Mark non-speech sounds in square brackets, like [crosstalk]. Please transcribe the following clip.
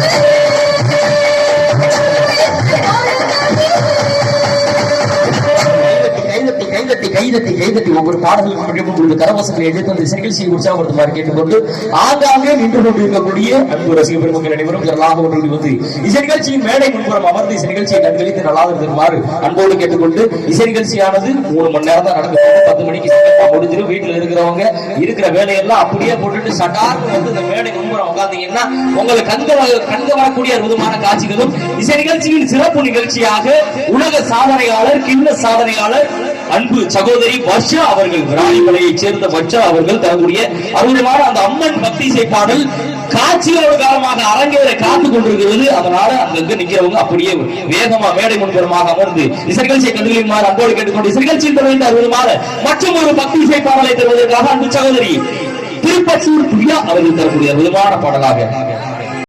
Yeah. [laughs] கைதட்டி கைதட்டி ஒவ்வொரு பாடல்களும் முடியும் உங்களுக்கு கரவசங்களை எதிர்த்து அந்த நிகழ்ச்சியை உற்சாகப்படுத்துமாறு கேட்டுக்கொண்டு ஆங்காங்கே நின்று கொண்டிருக்கக்கூடிய அன்பு ரசிக பெருமக்கள் அனைவரும் திரளாக ஒன்று வந்து இசை நிகழ்ச்சியின் மேடை முன்புறம் அமர்ந்து இசை நிகழ்ச்சியை கண்களித்து நல்லாக தருமாறு அன்போடு கேட்டுக்கொண்டு இசை நிகழ்ச்சியானது மூணு மணி நேரம் தான் நடந்தது பத்து மணிக்கு முடிஞ்சிடும் வீட்டில் இருக்கிறவங்க இருக்கிற வேலையெல்லாம் அப்படியே போட்டுட்டு சட்டார்னு வந்து இந்த மேடை முன்புறம் உட்கார்ந்தீங்கன்னா உங்களுக்கு கண்க கண்க வரக்கூடிய அற்புதமான காட்சிகளும் இசை நிகழ்ச்சியின் சிறப்பு நிகழ்ச்சியாக உலக சாதனையாளர் கிண்ண சாதனையாளர் அன்பு சகோதரி வர்ஷா அவர்கள் ராணிமலையைச் சேர்ந்த வர்ஷா அவர்கள் தரக்கூடிய அற்புதமான அந்த அம்மன் பக்தி இசை பாடல் காட்சிகளோட காலமாக அரங்கேற காத்துக் கொண்டிருக்கிறது. அதனால அங்கங்க நிக்கிறவங்க அப்படியே வேகமா மேடை முன்புறமாக அமர்ந்து இசைகழ்ச்சியை கண்டுகளின் அன்போடு கேட்டுக்கொண்டு இசை நிகழ்ச்சியில் தருகின்ற அற்புதமான மற்றும் ஒரு பக்தி இசை பாடலை தருவதற்காக அன்பு சகோதரி திருப்பச்சூர் பிரியா அவர்கள் தரக்கூடிய அற்புதமான பாடலாக